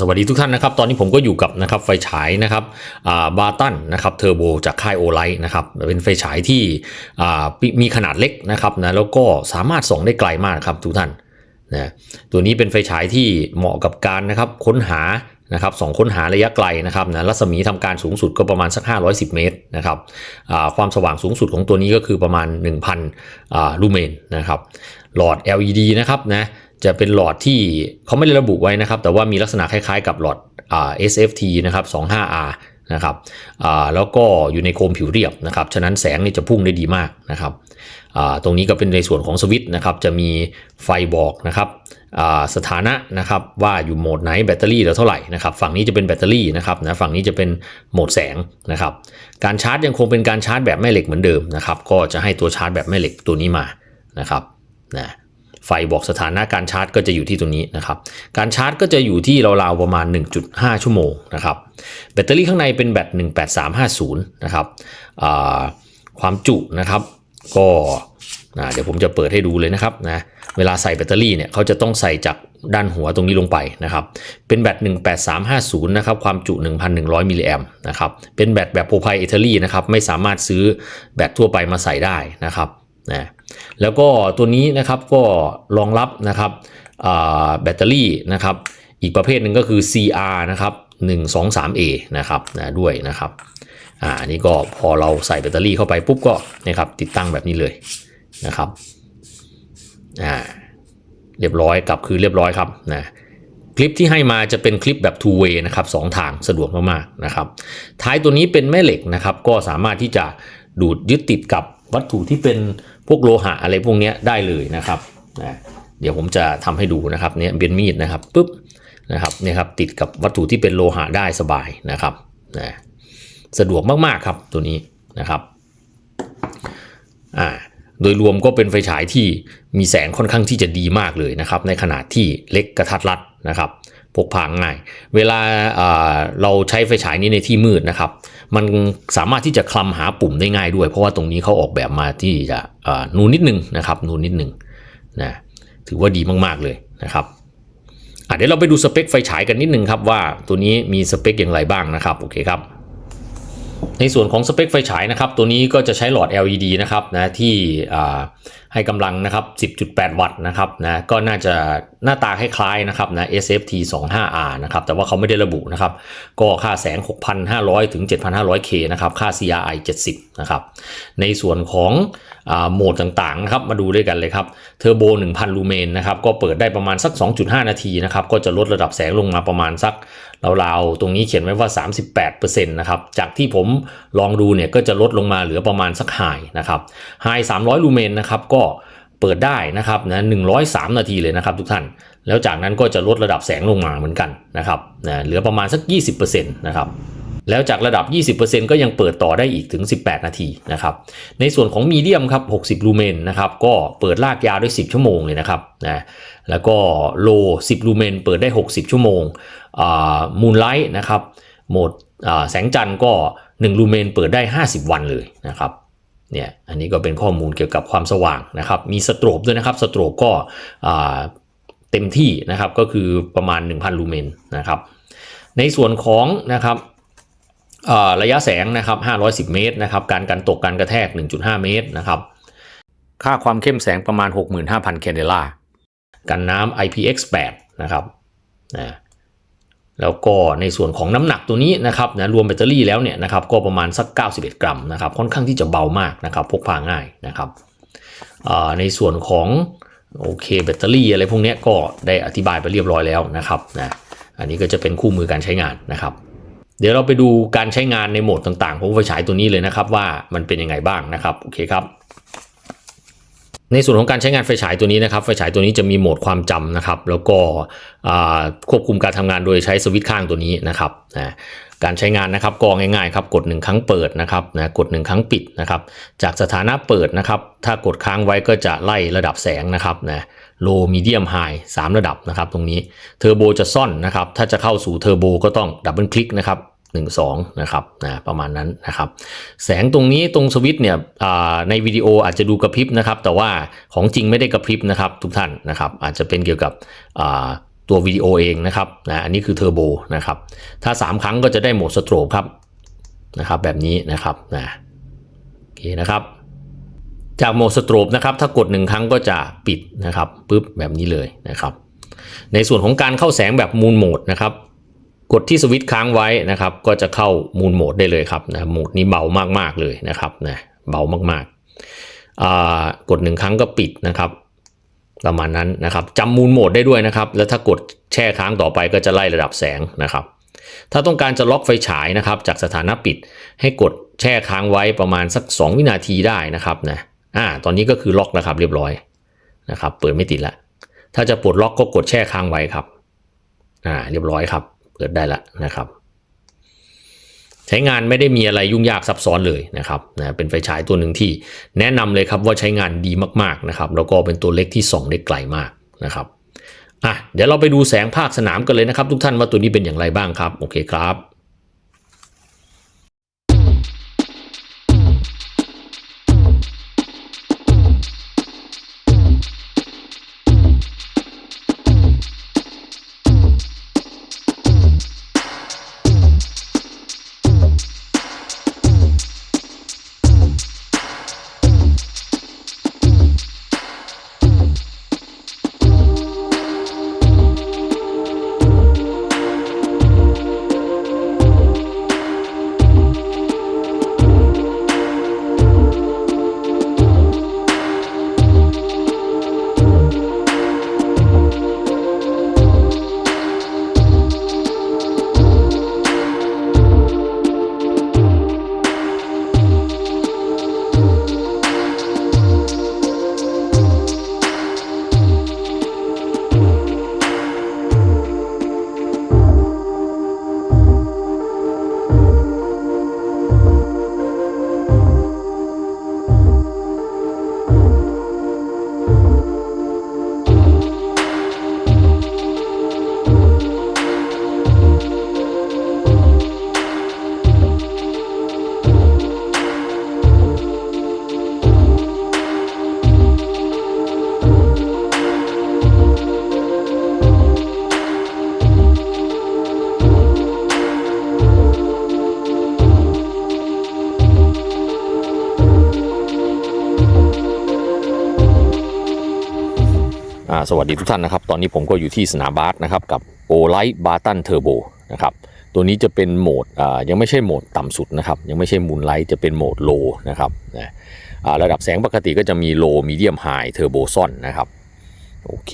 สวัสดีทุกท่านนะครับ ตอนนี้ผมก็อยู่กับนะครับไฟฉายนะครับบาตันนะครับเทอร์โบจากค่ายโอไลท์นะครับเป็นไฟฉายที่มีขนาดเล็กนะครับนะแล้วก็สามารถส่องได้ไกลมากครับทุกท่านนะตัวนี้เป็นไฟฉายที่เหมาะกับการนะครับค้นหานะครับส่องค้นหาระยะไกลนะครับนะรัศมีทำการสูงสุดก็ประมาณสัก 510 เมตรนะครับความสว่างสูงสุดของตัวนี้ก็คือประมาณ 1,000ลูเมนนะครับหลอด LED นะครับนะ จะเป็นหลอดที่เขาไม่ได้ระบุไว้นะครับ แต่ว่ามีลักษณะคล้ายๆ กับหลอดอ่า SFT นะครับ 25R นะครับอ่าแล้วก็อยู่ในโคมผิวเรียบนะครับ ฉะนั้นแสงนี่จะพุ่งได้ดีมากนะครับอ่าตรงนี้ก็เป็นในส่วนของสวิตช์นะครับ จะมีไฟบอกนะครับอ่าสถานะนะครับว่าอยู่โหมดไหนแบตเตอรี่เหลือเท่าไหร่นะครับ ฝั่งนี้จะเป็นแบตเตอรี่นะครับนะฝั่งนี้จะเป็นโหมดแสงนะครับ การชาร์จยังคงเป็นการชาร์จแบบแม่เหล็กเหมือนเดิมนะครับ ก็จะให้ตัวชาร์จแบบแม่เหล็กตัวนี้มานะครับนะ ไฟบอกสถานะการชาร์จก็จะอยู่ที่ตรงนี้นะครับ การชาร์จก็จะอยู่ที่ราวๆประมาณ 1.5 ชั่วโมงนะครับ แบตเตอรี่ข้างในเป็นแบต18350 นะครับความจุนะครับก็เดี๋ยวผมจะเปิดให้ดูเลยนะครับนะ เวลาใส่แบตเตอรี่เนี่ยเขาจะต้องใส่จากด้านหัวตรงนี้ลงไปนะครับ เป็นแบต18350 นะครับ ความจุ 1,100 มิลลิแอมนะครับ เป็นแบตแบบโพไพเอเทอรี่นะครับ ไม่สามารถซื้อแบตทั่วไปมาใส่ได้นะครับนะ แล้วก็ตัวนี้นะครับก็รองรับนะครับแบตเตอรี่นะครับ อีกประเภทหนึ่งก็คือ CR นะครับ 123A นะครับนะด้วยนะครับอ่านนี้ก็พอเราใส่แบตเตอรี่เข้าไปปุ๊บก็นะครับติดตั้งแบบนี้เลยนะครับอ่าเรียบร้อยกลับคือเรียบร้อยครับนะคลิปที่ให้มาจะเป็นคลิปแบบ two way นะครับสองทางสะดวกมากๆนะครับ ท้ายตัวนี้เป็นแม่เหล็กนะครับ ก็สามารถที่จะดูดยึดติดกับวัตถุที่เป็น พวกโลหะอะไรพวกนี้ได้เลยนะครับนะเดี๋ยวผมจะทำให้ดูนะครับเนี่ยเป็นมีดนะครับปุ๊บนะครับเนี่ยครับติดกับวัตถุที่เป็นโลหะได้สบายนะครับนะสะดวกมากๆครับตัวนี้นะครับอ่าโดยรวมก็เป็นไฟฉายที่มีแสงค่อนข้างที่จะดีมากเลยนะครับ ในขนาดที่เล็กกระทัดรัดนะครับพกพาง่าย เวลาเราใช้ไฟฉายนี้ในที่มืดนะครับ มันสามารถที่จะคลำหาปุ่มได้ง่ายด้วย เพราะว่าตรงนี้เขาออกแบบมาที่จะนูนนิดนึงนะครับนูนนิดนึงนะถือว่าดีมากๆเลยนะครับเดี๋ยวเราไปดูสเปคไฟฉายกันนิดนึงครับว่าตัวนี้มีสเปคอย่างไรบ้างนะครับโอเคครับ ในส่วนของสเปคไฟฉายนะครับตัวนี้ก็จะใช้หลอด LED นะครับนะที่ให้กำลังนะครับ 10.8 วัตต์นะครับนะก็น่าจะหน้าตาคล้ายๆนะครับนะ SFT 25R นะครับแต่ว่าเขาไม่ได้ระบุนะครับก็ค่าแสง 6,500 ถึง 7,500K นะครับค่า CRI 70 นะครับในส่วนของโหมดต่างๆนะครับมาดูด้วยกันเลยครับเทอร์โบ 1,000 ลูเมนนะครับก็เปิดได้ประมาณสัก 2.5 นาทีนะครับก็จะลดระดับแสงลงมาประมาณสักราวๆตรงนี้เขียนไว้ว่า 38%นะครับจากที่ผมลองดูเนี่ยก็จะลดลงมาเหลือประมาณสักไฮนะครับไฮ300 ลูเมนนะครับก็เปิดได้นะครับนะ103 นาทีเลยนะครับทุกท่าน แล้วจากนั้นก็จะลดระดับแสงลงมาเหมือนกันนะครับนะเหลือประมาณสัก 20%นะครับแล้วจากระดับ 20%ก็ยังเปิดต่อได้อีกถึง 18 นาทีนะครับ ในส่วนของมีเดียมครับ 60 ลูเมนนะครับ ก็เปิดลากยาวได้ 10 ชั่วโมงเลยนะครับนะแล้วก็โล 10 ลูเมนเปิดได้ 60 ชั่วโมงมูนไลท์นะครับ โหมดแสงจันทร์ก็ 1ลูเมนเปิดได้ 50 วันเลยนะครับเนี่ยอันนี้ก็เป็นข้อมูลเกี่ยวกับความสว่างนะครับมีสโตรบด้วยนะครับสโตรบก็เต็มที่นะครับก็คือประมาณ 1,000 ลูเมนนะครับในส่วนของนะครับระยะแสงนะครับ510 เมตรนะครับการกันตกการกระแทก 1.5 เมตรนะครับค่าความเข้มแสงประมาณ 65,000แคนเดล่ากันน้ำ IPX8 นะครับนะ แล้วก็ในส่วนของน้ำหนักตัวนี้นะครับนะรวมแบตเตอรี่แล้วเนี่ยนะครับก็ประมาณสัก 91 กรัมนะครับค่อนข้างที่จะเบามากนะครับพกพาง่ายนะครับในส่วนของโอเคแบตเตอรี่อะไรพวกนี้ก็ได้อธิบายไปเรียบร้อยแล้วนะครับนะอันนี้ก็จะเป็นคู่มือการใช้งานนะครับ เดี๋ยวเราไปดูการใช้งานในโหมดต่างๆของไฟฉายตัวนี้เลยนะครับว่ามันเป็นยังไงบ้างนะครับโอเคครับ ในส่วนของการใช้งานไฟฉายตัวนี้นะครับไฟฉายตัวนี้จะมีโหมดความจำนะครับ แล้วก็ควบคุมการทำงานโดยใช้สวิตช์ข้างตัวนี้นะครับนะการใช้งานนะครับก็ง่ายๆครับกด 1 ครั้งเปิดนะครับนะกด 1 ครั้งปิดนะครับจากสถานะเปิดนะครับถ้ากดค้างไว้ก็จะไล่ระดับแสงนะครับนะโลมีเดียมไฮสามระดับนะครับตรงนี้เทอร์โบจะซ่อนนะครับถ้าจะเข้าสู่เทอร์โบก็ต้องดับเบิลคลิกนะครับ 1 2นะครับนะประมาณนั้นนะครับ แสงตรงนี้ตรงสวิตช์เนี่ยในวิดีโออาจจะดูกระพริบนะครับ แต่ว่าของจริงไม่ได้กระพริบนะครับทุกท่านนะครับ อาจจะเป็นเกี่ยวกับตัววิดีโอเองนะครับนะอันนี้คือเทอร์โบนะครับ ถ้า 3 ครั้งก็จะได้โหมดสโตรกครับนะครับ แบบนี้นะครับนะโอเคนะครับจากโหมดสโตรบนะครับ ถ้ากด 1 ครั้งก็จะปิดนะครับปุ๊บแบบนี้เลยนะครับ ในส่วนของการเข้าแสงแบบมูนโหมดนะครับ กดที่สวิตช์ค้างไว้นะครับ ก็จะเข้ามูนโหมดได้เลยครับนะโหมดนี้เบามากๆเลยนะครับนะเบามากๆกดหนึ่งครั้งก็ปิดนะครับประมาณนั้นนะครับจำมูนโหมดได้ด้วยนะครับ แล้วถ้ากดแช่ค้างต่อไปก็จะไล่ระดับแสงนะครับ ถ้าต้องการจะล็อกไฟฉายนะครับ จากสถานะปิดให้กดแช่ค้างไว้ประมาณสัก 2 วินาทีได้นะครับนะอ่าตอนนี้ก็คือล็อกแล้วครับเรียบร้อยนะครับ เปิดไม่ติดละถ้าจะปลดล็อกก็กดแช่ค้างไว้ครับอ่าเรียบร้อยครับ เกิดได้ละนะครับ ใช้งานไม่ได้มีอะไรยุ่งยากซับซ้อนเลยนะครับนะเป็นไฟฉายตัวหนึ่งที่แนะนำเลยครับว่าใช้งานดีมากๆนะครับแล้วก็เป็นตัวเล็กที่ส่องได้ไกลมากนะครับอะเดี๋ยวเราไปดูแสงภาคสนามกันเลยนะครับ ทุกท่านว่าตัวนี้เป็นอย่างไรบ้างครับโอเคครับ สวัสดีทุกท่านนะครับ ตอนนี้ผมก็อยู่ที่สนามบาสนะครับกับโอไลท์บาตันเทอร์โบนะครับตัวนี้จะเป็นโหมดอ่ายังไม่ใช่โหมดต่ำสุดนะครับยังไม่ใช่มูนไลท์จะเป็นโหมดโลนะครับนะอ่าระดับแสงปกติก็จะมีโลมีเดียมไฮเทอร์โบซอนนะครับโอเค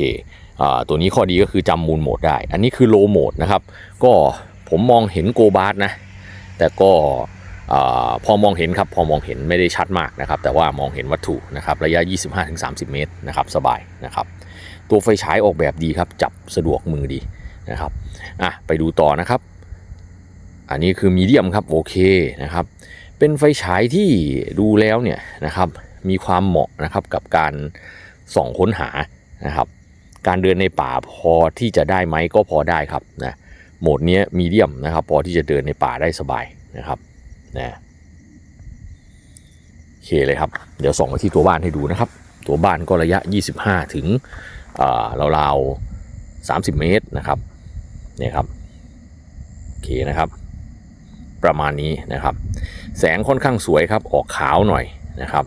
อ่าตัวนี้ข้อดีก็คือจำมูนโหมดได้ อันนี้คือโลโหมดนะครับก็ผมมองเห็นโกบาสนะแต่ก็อาพอมองเห็นครับพอมองเห็นไม่ได้ชัดมากนะครับแต่ว่ามองเห็นวัตถุนะครับระยะ 25-30 เมตรนะครับสบายนะครับ ตัวไฟฉายออกแบบดีครับ จับสะดวกมือดีนะครับอะไปดูต่อนะครับ อันนี้คือมีเดียมครับโอเคนะครับ เป็นไฟฉายที่ดูแล้วเนี่ยนะครับมีความเหมาะนะครับกับการส่องค้นหานะครับการเดินในป่าพอที่จะได้ไหมก็พอได้ครับนะโหมดนี้มีเดียมนะครับ พอที่จะเดินในป่าได้สบายนะครับนะโอเคเลยครับ เดี๋ยวส่องไปที่ตัวบ้านให้ดูนะครับ ตัวบ้านก็ระยะ 25 ถึง อ่าราวๆ30เมตรนะครับเนี่ยครับโอเคนะครับ ประมาณนี้นะครับ แสงค่อนข้างสวยครับออกขาวหน่อยนะครับ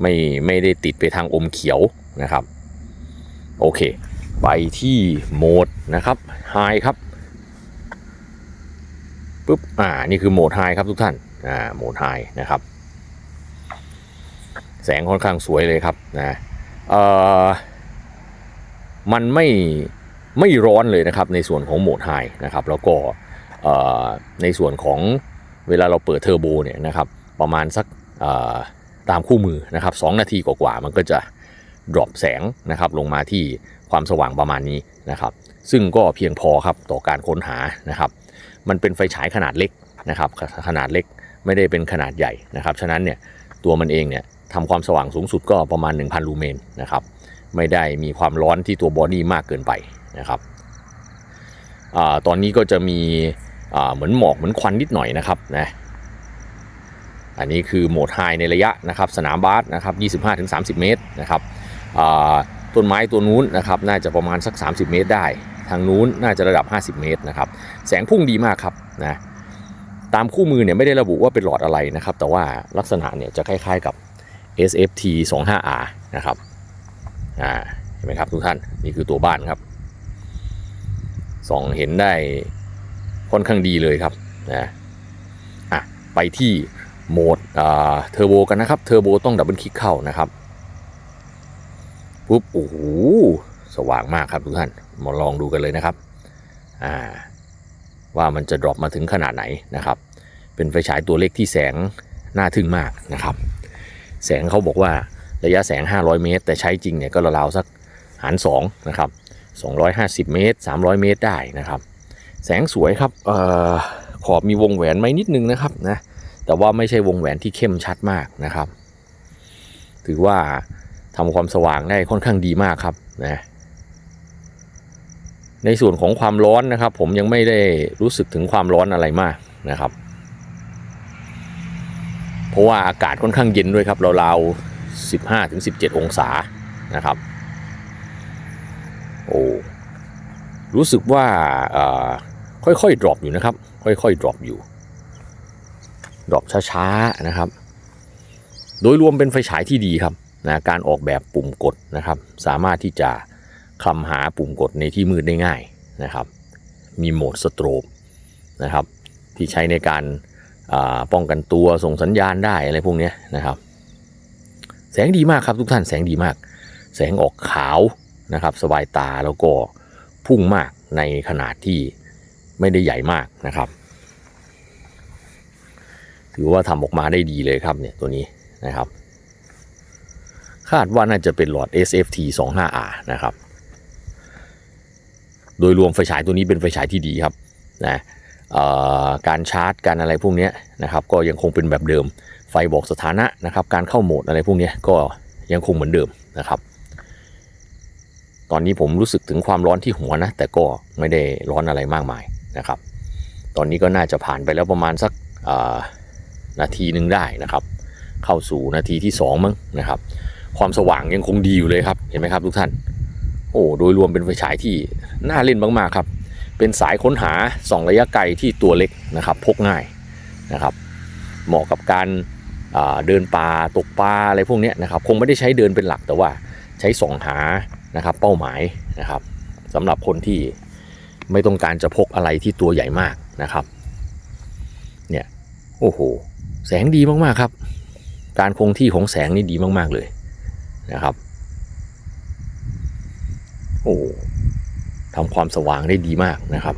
ไม่ไม่ได้ติดไปทางอมเขียวนะครับ โอเค ไปที่โหมดนะครับไฮครับปุ๊บอ่านี่คือโหมดไฮครับทุกท่านอ่าโหมดไฮนะครับ แสงค่อนข้างสวยเลยครับนะ มันไม่ไม่ร้อนเลยนะครับในส่วนของโหมดไฮนะครับแล้วก็ในส่วนของเวลาเราเปิดเทอร์โบเนี่ยนะครับประมาณสักตามคู่มือนะครับ2นาทีกว่าๆมันก็จะดรอปแสงนะครับลงมาที่ความสว่างประมาณนี้นะครับซึ่งก็เพียงพอครับต่อการค้นหานะครับมันเป็นไฟฉายขนาดเล็กนะครับขนาดเล็กไม่ได้เป็นขนาดใหญ่นะครับฉะนั้นเนี่ยตัวมันเองเนี่ย ทำความสว่างสูงสุดก็ประมาณ 1,000 ลูเมนนะครับ ไม่ได้มีความร้อนที่ตัวบอดี้มากเกินไปนะครับอตอนนี้ก็จะมีเหมือนหมอกเหมือนควันนิดหน่อยนะครับนะอันนี้คือโหมดไฮในระยะนะครับสนามบาสนะครับ 25-30 เมตรนะครับต้นไม้ตัวนู้นนะครับน่าจะประมาณสัก 30 เมตรได้ ทางนู้นน่าจะระดับ 50 เมตรนะครับแสงพุ่งดีมากครับนะตามคู่มือเนี่ยไม่ได้ระบุว่าเป็นหลอดอะไรนะครับ แต่ว่าลักษณะเนี่ยจะคล้ายๆกับ SFT 25R นะครับอ่าเห็นไหมครับทุกท่านนี่คือตัวบ้านครับส่องเห็นได้ค่อนข้างดีเลยครับนะอะไปที่โหมดเทอร์โบกันนะครับเทอร์โบต้องดับเบิลคลิกเข้านะครับปุ๊บโอ้โหสว่างมากครับทุกท่านมาลองดูกันเลยนะครับอ่าว่ามันจะดรอปมาถึงขนาดไหนนะครับ เป็นไฟฉายตัวเล็กที่แสงน่าทึ่งมากนะครับ แสงเขาบอกว่าระยะแสง 500 เมตร แต่ใช้จริงเนี่ยก็ราวๆสักหาร2นะครับ250 เมตร 300 เมตรได้นะครับ แสงสวยครับออขอบมีวงแหวนไหมนิดนึงนะครับนะแต่ว่าไม่ใช่วงแหวนที่เข้มชัดมากนะครับ ถือว่าทำความสว่างได้ค่อนข้างดีมากครับนะในส่วนของความร้อนนะครับ ผมยังไม่ได้รู้สึกถึงความร้อนอะไรมากนะครับ เพราะว่าอากาศค่อนข้างเย็นด้วยครับราวๆ15ถึง17 องศานะครับ โอ้รู้สึกว่าค่อยๆดรอปอยู่นะครับ ค่อยๆดรอปอยู่ดรอปช้าๆนะครับ โดยรวมเป็นไฟฉายที่ดีครับนะการออกแบบปุ่มกดนะครับ สามารถที่จะคลำหาปุ่มกดในที่มืดได้ง่ายนะครับ มีโหมดสโตรบนะครับ ที่ใช้ในการ ป้องกันตัวส่งสัญญาณได้อะไรพวกนี้นะครับ แสงดีมากครับทุกท่านแสงดีมาก แสงออกขาวนะครับ สบายตาแล้วก็พุ่งมากในขนาดที่ไม่ได้ใหญ่มากนะครับ ถือว่าทำออกมาได้ดีเลยครับเนี่ยตัวนี้นะครับ คาดว่าน่าจะเป็นหลอด SFT 25R นะครับ โดยรวมไฟฉายตัวนี้เป็นไฟฉายที่ดีครับนะ การชาร์จการอะไรพวกนี้นะครับก็ยังคงเป็นแบบเดิม ไฟบอกสถานะนะครับการเข้าโหมดอะไรพวกนี้ก็ยังคงเหมือนเดิมนะครับ ตอนนี้ผมรู้สึกถึงความร้อนที่หัวนะ แต่ก็ไม่ได้ร้อนอะไรมากมายนะครับ ตอนนี้ก็น่าจะผ่านไปแล้วประมาณสักนาทีหนึ่งได้นะครับ เข้าสู่นาทีที่2มั้งนะครับ ความสว่างยังคงดีอยู่เลยครับเห็นไหมครับทุกท่าน โอ้โดยรวมเป็นไฟฉายที่น่าเล่นมากๆครับ เป็นสายค้นหาส่องระยะไกลที่ตัวเล็กนะครับพกง่ายนะครับ เหมาะกับการเดินป่าตกปลาอะไรพวกนี้นะครับคงไม่ได้ใช้เดินเป็นหลักแต่ว่าใช้ส่องหานะครับเป้าหมายนะครับสำหรับคนที่ไม่ต้องการจะพกอะไรที่ตัวใหญ่มากนะครับเนี่ยโอ้โหแสงดีมากๆครับ การคงที่ของแสงนี่ดีมากๆเลยนะครับโอ้ ทำความสว่างได้ดีมากนะครับ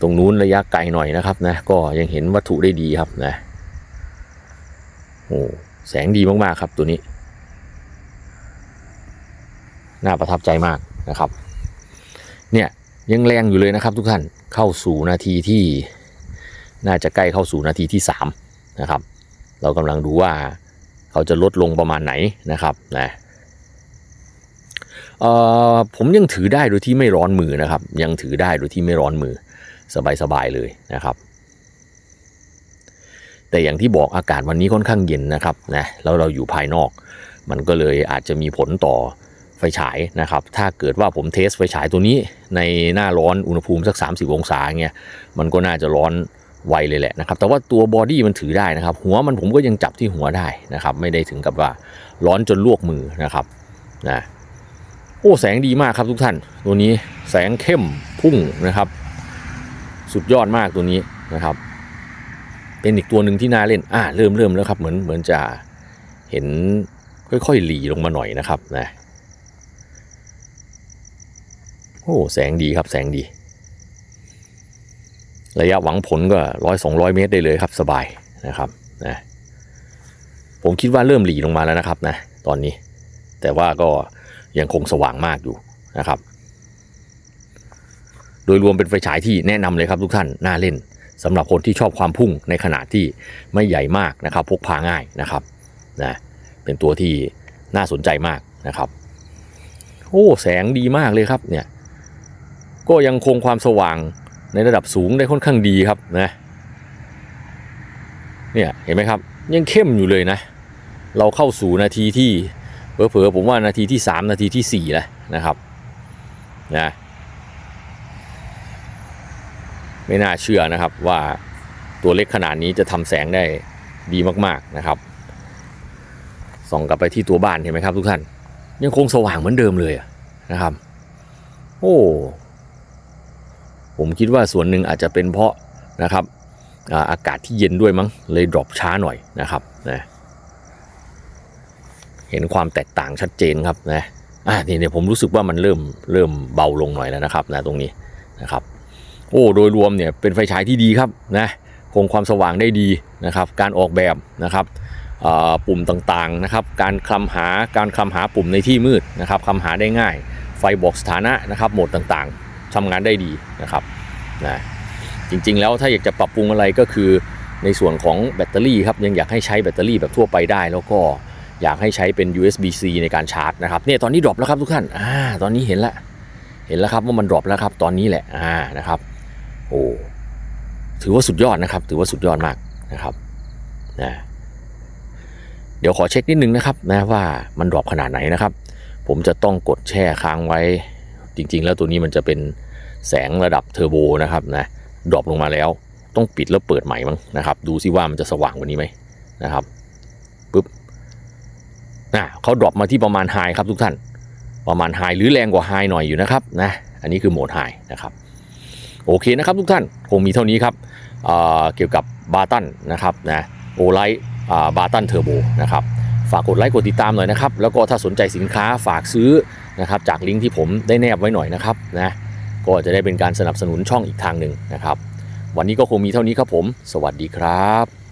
ตรงนู้นระยะไกลหน่อยนะครับนะก็ยังเห็นวัตถุได้ดีครับนะโอ้แสงดีมากๆครับตัวนี้ น่าประทับใจมากนะครับ เนี่ยยังแรงอยู่เลยนะครับทุกท่านเข้าสู่นาทีที่น่าจะใกล้เข้าสู่นาทีที่3นะครับ เรากำลังดูว่าเขาจะลดลงประมาณไหนนะครับนะ ผมยังถือได้โดยที่ไม่ร้อนมือนะครับ ยังถือได้โดยที่ไม่ร้อนมือสบายๆเลยนะครับแต่อย่างที่บอกอากาศวันนี้ค่อนข้างเย็นนะครับนะแล้วเราอยู่ภายนอก มันก็เลยอาจจะมีผลต่อไฟฉายนะครับ ถ้าเกิดว่าผมเทสไฟฉายตัวนี้ในหน้าร้อนอุณหภูมิสัก 30 องศาเงี้ยมันก็น่าจะร้อนไวเลยแหละนะครับ แต่ว่าตัวบอดี้มันถือได้นะครับ หัวมันผมก็ยังจับที่หัวได้นะครับ ไม่ได้ถึงกับว่าร้อนจนลวกมือนะครับนะ อ้แสงดีมากครับทุกท่าน ตัวนี้แสงเข้มพุ่งนะครับ สุดยอดมากตัวนี้นะครับ เป็นอีกตัวหนึ่งที่น่าเล่นอ่าเริ่มเริ่มแล้วครับเหมือนเหมือนจะเห็นค่อยๆหลีลงมาหน่อยนะครับนะโอ้แสงดีครับแสงดี ระยะหวังผลก็ร้อยสองร้อยเมตรได้เลยครับสบายนะครับนะผมคิดว่าเริ่มหลีลงมาแล้วนะครับนะตอนนี้ แต่ว่าก็ ยังคงสว่างมากอยู่นะครับ โดยรวมเป็นไฟฉายที่แนะนำเลยครับทุกท่านน่าเล่นสำหรับคนที่ชอบความพุ่งในขนาดที่ไม่ใหญ่มากนะครับพกพาง่ายนะครับนะเป็นตัวที่น่าสนใจมากนะครับ โอ้แสงดีมากเลยครับเนี่ยก็ยังคงความสว่างในระดับสูงได้ค่อนข้างดีครับนะเนี่ยเห็นไหมครับยังเข้มอยู่เลยนะ เราเข้าสู่นาทีที่ เผลอๆผมว่านาทีที่ 3 นาทีทีสี่ 4 แล้วนะครับนะไม่น่าเชื่อนะครับว่าตัวเล็กขนาดนี้จะทำแสงได้ดีมากๆนะครับ ส่องกลับไปที่ตัวบ้านเห็นไหมครับทุกท่าน ยังคงสว่างเหมือนเดิมเลยนะครับ โอ้ผมคิดว่าส่วนหนึ่งอาจจะเป็นเพราะนะครับออากาศที่เย็นด้วยมั้งเลยดรอปช้าหน่อยนะครับนะ เห็นความแตกต่างชัดเจนครับนะอ่านี่เนี่ยผมรู้สึกว่ามันเริ่มเริ่มเบาลงหน่อยแล้วนะครับนะตรงนี้นะครับ โอ้โดยรวมเนี่ยเป็นไฟฉายที่ดีครับนะคงความสว่างได้ดีนะครับ การออกแบบนะครับปุ่มต่างๆนะครับ การคลำหาการคลำหาปุ่มในที่มืดนะครับคลำหาได้ง่าย ไฟบอกสถานะนะครับโหมดต่างๆทำงานได้ดีนะครับนะจริงๆแล้วถ้าอยากจะปรับปรุงอะไรก็คือในส่วนของแบตเตอรี่ครับยังอยากให้ใช้แบตเตอรี่แบบทั่วไปได้แล้วก็ อยากให้ใช้เป็น USB-C ในการชาร์จนะครับเนี่ยตอนนี้ดรอปแล้วครับทุกท่านอ่าตอนนี้เห็นแล้วเห็นแล้วครับว่ามันดรอปแล้วครับตอนนี้แหละอ่านะครับโอ้ถือว่าสุดยอดนะครับ ถือว่าสุดยอดมากนะครับนะเดี๋ยวขอเช็คนิดนึงนะครับนะว่ามันดรอปขนาดไหนนะครับ ผมจะต้องกดแช่ค้างไว้ จริง ๆ แล้วตัวนี้มันจะเป็นแสงระดับเทอร์โบนะครับนะดรอปลงมาแล้วต้องปิดแล้วเปิดใหม่มั้งนะครับ ดูซิว่ามันจะสว่างกว่านี้ไหมนะครับปุ๊บ นะเขาดรอปมาที่ประมาณไฮครับทุกท่าน ประมาณไฮหรือแรงกว่าไฮหน่อยอยู่นะครับนะอันนี้คือโหมดไฮนะครับโอเคนะครับทุกท่านคงมีเท่านี้ครับเเกี่ยวกับบาตันนะครับนะโอไลท์บาตันเทอร์โบนะครับฝากกดไลค์กดติดตามหน่อยนะครับแล้วก็ถ้าสนใจสินค้าฝากซื้อนะครับจากลิงก์ที่ผมได้แนบไว้หน่อยนะครับนะก็จะได้เป็นการสนับสนุนช่องอีกทางหนึ่งนะครับ วันนี้ก็คงมีเท่านี้ครับผม สวัสดีครับ